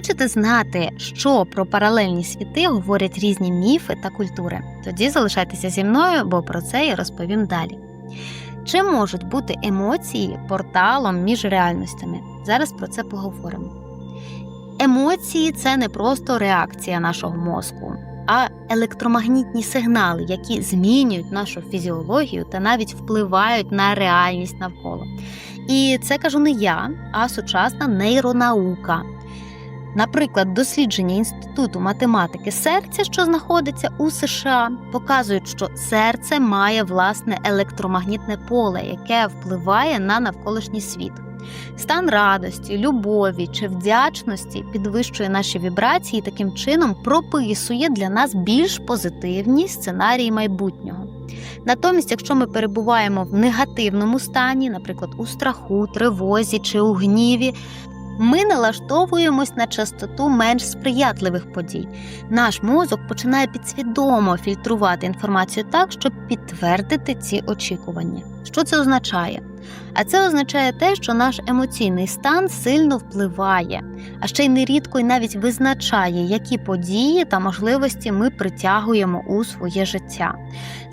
Хочете знати, що про паралельні світи говорять різні міфи та культури? Тоді залишайтеся зі мною, бо про це я розповім далі. Чи можуть бути емоції порталом між реальностями? Зараз про це поговоримо. Емоції це не просто реакція нашого мозку, а електромагнітні сигнали, які змінюють нашу фізіологію та навіть впливають на реальність навколо. І це кажу не я, а сучасна нейронаука. Наприклад, дослідження Інституту математики серця, що знаходиться у США, показують, що серце має власне електромагнітне поле, яке впливає на навколишній світ. Стан радості, любові чи вдячності підвищує наші вібрації і таким чином прописує для нас більш позитивні сценарії майбутнього. Натомість, якщо ми перебуваємо в негативному стані, наприклад, у страху, тривозі чи у гніві, ми налаштовуємось на частоту менш сприятливих подій. Наш мозок починає підсвідомо фільтрувати інформацію так, щоб підтвердити ці очікування. Що це означає? А це означає те, що наш емоційний стан сильно впливає, а ще й нерідко й навіть визначає, які події та можливості ми притягуємо у своє життя.